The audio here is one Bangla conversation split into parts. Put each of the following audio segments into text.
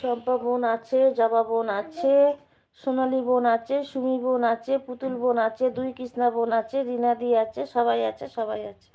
শম্পা বোন আছে, জবা বোন আছে, সোনালি বোন আছে, সুমি বোন আছে, পুতুল বোন আছে, দুই কৃষ্ণা বোন আছে রিনাদি আছে, সবাই আছে সবাই আছে।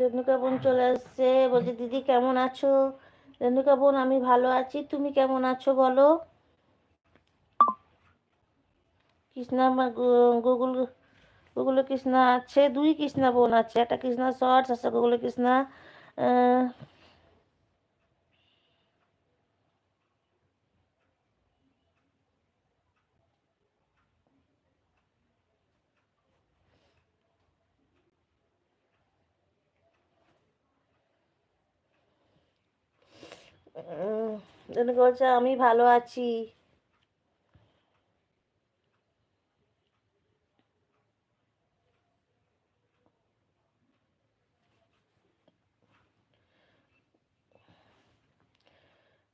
রেণুকা বোন চলে আসছে। বলছে, দিদি, কেমন আছো? রেণুকা বোন আমি ভালো আছি। তুমি কেমন আছো বলো? কৃষ্ণা গুগল গুগল কৃষ্ণা আছে, দুই কৃষ্ণা বোন আছে। একটা কৃষ্ণা শর্টস আছে গুগল কৃষ্ণা আমি ভালো আছি।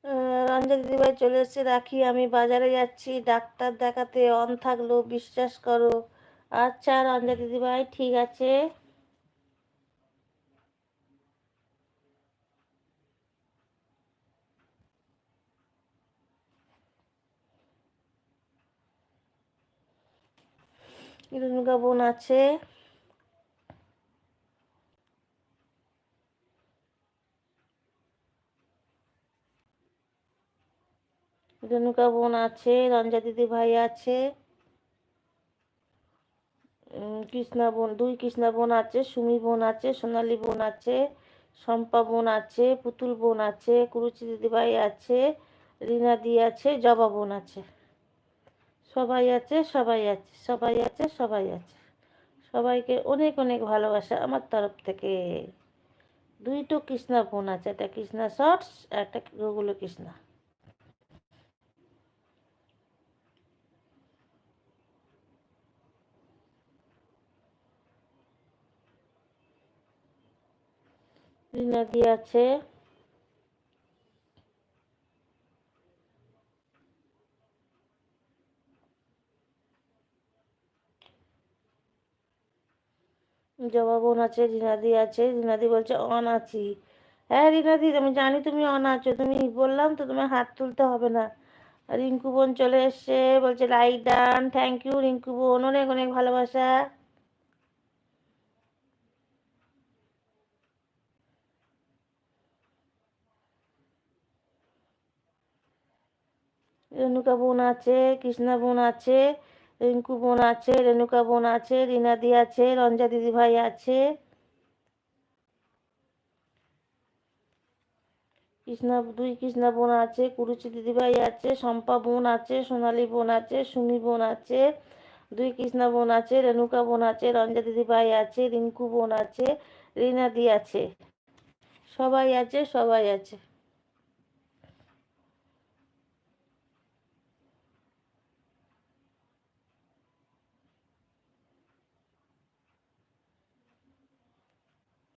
আহ, রঞ্জা দিদিভাই চলে এসেছে রাখি আমি বাজারে যাচ্ছি। ডাক্তার দেখাতে অন থাকল বিশ্বাস করো। আচ্ছা রঞ্জা দিদিভাই ঠিক আছে। রেণুকা বোন আছে। রেণুকা বোন আছে, রঞ্জা দিদি ভাই আছে। কৃষ্ণা বোন দুই কৃষ্ণা বোন আছে সুমি বোন আছে সোনালী বোন আছে শম্পা বোন আছে পুতুল বোন আছে, কুরুচি দিদিভাই আছে, রিনা দি আছে, জবা বোন আছে। সবাই আছে সবাই আছে সবাই আছে সবাই আছে। সবাইকে অনেক অনেক ভালোবাসা আমার তরফ থেকে। দুইটো কৃষ্ণা বোন আছে, একটা কৃষ্ণা শর্টস, একটা গুগল কৃষ্ণা। রিনা আছে। জবা বোন আছে রিনাদি আছে। রিনাদি বলছে অন আছি হ্যাঁ রিনাদি, আমি জানি তুমি অন আছো তুমি বললাম তো তোমার হাত তুলতে হবে না। রিঙ্কু বোন চলে এসছে, বলছে like done thank you Rinku বোন। অনেক অনেক ভালোবাসা। রেণুকা বোন আছে, কৃষ্ণা বোন আছে। রিঙ্কু বোন আছে, রেণুকা বোন আছে রিনাদি আছে, রঞ্জা দিদি ভাই আছে। কৃষ্ণা, দুই কৃষ্ণা বোন আছে, কুরুচি দিদিভাই আছে, শম্পা বোন আছে, সোনালী বোন আছে, সুমি বোন আছে, দুই কৃষ্ণা বোন আছে, রেণুকা বোন আছে, রঞ্জা দিদিভাই আছে, রিঙ্কু বোন আছে রিনাদি আছে। সবাই আছে সবাই আছে।